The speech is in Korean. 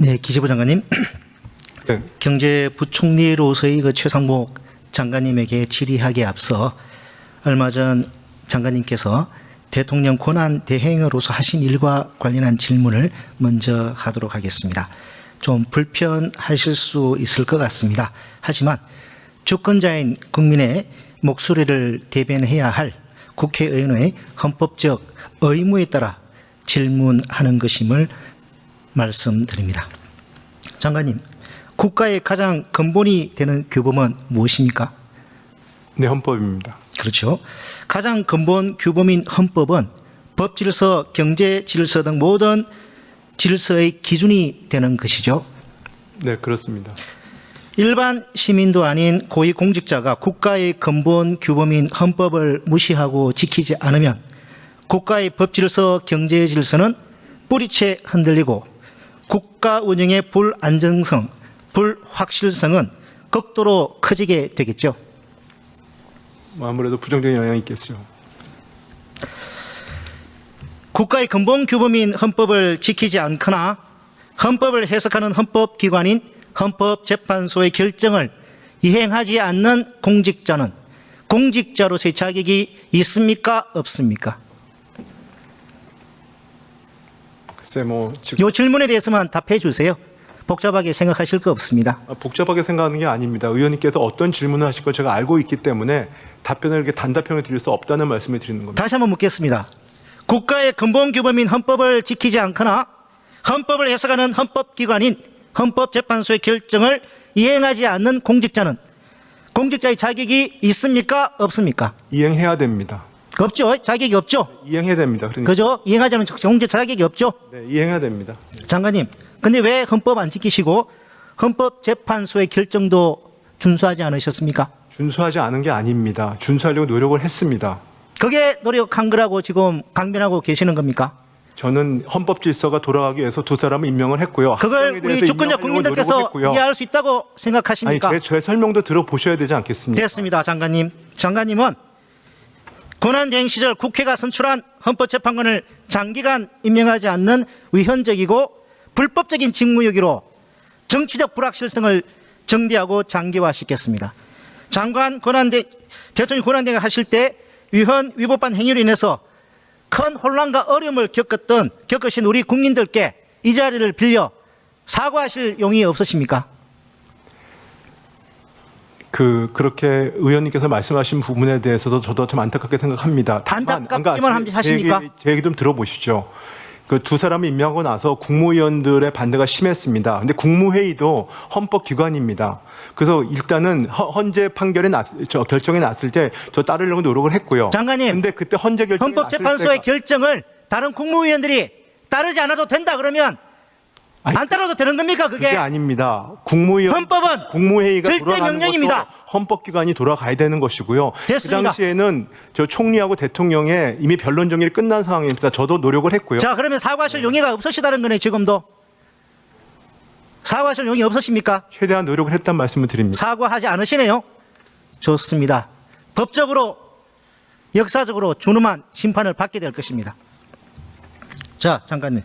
네, 기재부 장관님. 네, 경제부총리로서의 그 최상목 장관님에게 질의하기에 앞서 얼마 전 장관님께서 대통령 권한 대행으로서 하신 일과 관련한 질문을 먼저 하도록 하겠습니다. 좀 불편하실 수 있을 것 같습니다. 하지만 주권자인 국민의 목소리를 대변해야 할 국회의원의 헌법적 의무에 따라 질문하는 것임을 말씀드립니다. 장관님, 국가의 가장 근본이 되는 규범은 무엇입니까? 네 헌법입니다. 그렇죠. 가장 근본 규범인 헌법은 법 질서, 경제 질서 등 모든 질서의 기준이 되는 것이죠. 네 그렇습니다. 일반 시민도 아닌 고위 공직자가 국가의 근본 규범인 헌법을 무시하고 지키지 않으면 국가의 법 질서, 경제 질서는 뿌리채 흔들리고 국가 운영의 불안정성, 불확실성은 극도로 커지게 되겠죠. 뭐 아무래도 부정적인 영향이 있겠죠. 국가의 근본 규범인 헌법을 지키지 않거나 헌법을 해석하는 헌법기관인 헌법재판소의 결정을 이행하지 않는 공직자는 공직자로서의 자격이 있습니까? 없습니까? 뭐 지금 이 질문에 대해서만 답해 주세요. 복잡하게 생각하실 거 없습니다. 아, 복잡하게 생각하는 게 아닙니다. 의원님께서 어떤 질문을 하실 걸 제가 알고 있기 때문에 답변을 이렇게 단답형을 드릴 수 없다는 말씀을 드리는 겁니다. 다시 한번 묻겠습니다. 국가의 근본 규범인 헌법을 지키지 않거나 헌법을 해석하는 헌법기관인 헌법재판소의 결정을 이행하지 않는 공직자는 공직자의 자격이 있습니까? 없습니까? 이행해야 됩니다. 없죠. 자격이 없죠. 이행해야 됩니다. 그러니까 그죠? 이행하지 않으면 공직자 자격이 없죠. 네, 이행해야 됩니다. 장관님, 근데 왜 헌법 안 지키시고 헌법재판소의 결정도 준수하지 않으셨습니까? 준수하지 않은 게 아닙니다. 준수하려고 노력을 했습니다. 그게 노력한 거라고 지금 강변하고 계시는 겁니까? 저는 헌법 질서가 돌아가기 위해서 두 사람을 임명을 했고요. 그걸 우리 주권자 국민들께서. 이해할 수 있다고 아니 생각하십니까? 제, 제 설명도 들어보셔야 되지 않겠습니까? 됐습니다, 장관님. 장관님은 권한대행 시절 국회가 선출한 헌법재판관을 장기간 임명하지 않는 위헌적이고 불법적인 직무유기로 정치적 불확실성을 정대하고 장기화시켰습니다. 장관 권한대 대통령 권한대행을 하실 때 위헌 위법한 행위로 인해서 큰 혼란과 어려움을 겪었던 겪으신 우리 국민들께 이 자리를 빌려 사과하실 용의 없으십니까? 그 그렇게 의원님께서 말씀하신 부분에 대해서도 저도 좀 안타깝게 생각합니다. 안타깝기만 하십니까? 제 얘기, 제 얘기 좀 들어보시죠. 그 두 사람을 임명하고 나서 국무위원들의 반대가 심했습니다. 근데 국무회의도 헌법기관입니다. 그래서 일단은 허- 헌재 판결이 났, 저 결정이 났을 때 저 따르려고 노력을 했고요. 장관님, 근데 그때 헌재 결정이 헌법재판소의 때가- 결정을 다른 국무위원들이 따르지 않아도 된다 그러면 안 따라도 되는 겁니까 그게? 그게 아닙니다. 국무위원 헌법은 국무회의가 절대 돌아가는 명령입니다. 것도 헌법기관이 돌아가야 되는 것이고요. 됐습니다. 그 당시에는 저 총리하고 대통령의 이미 변론 정의를 끝난 상황입니다. 저도 노력을 했고요. 자 그러면 사과하실 용의가 없으시다는 거네 지금도 사과하실 용의 없으십니까? 최대한 노력을 했단 말씀을 드립니다. 사과하지 않으시네요. 좋습니다. 법적으로 역사적으로 준엄한 심판을 받게 될 것입니다. 자 잠깐만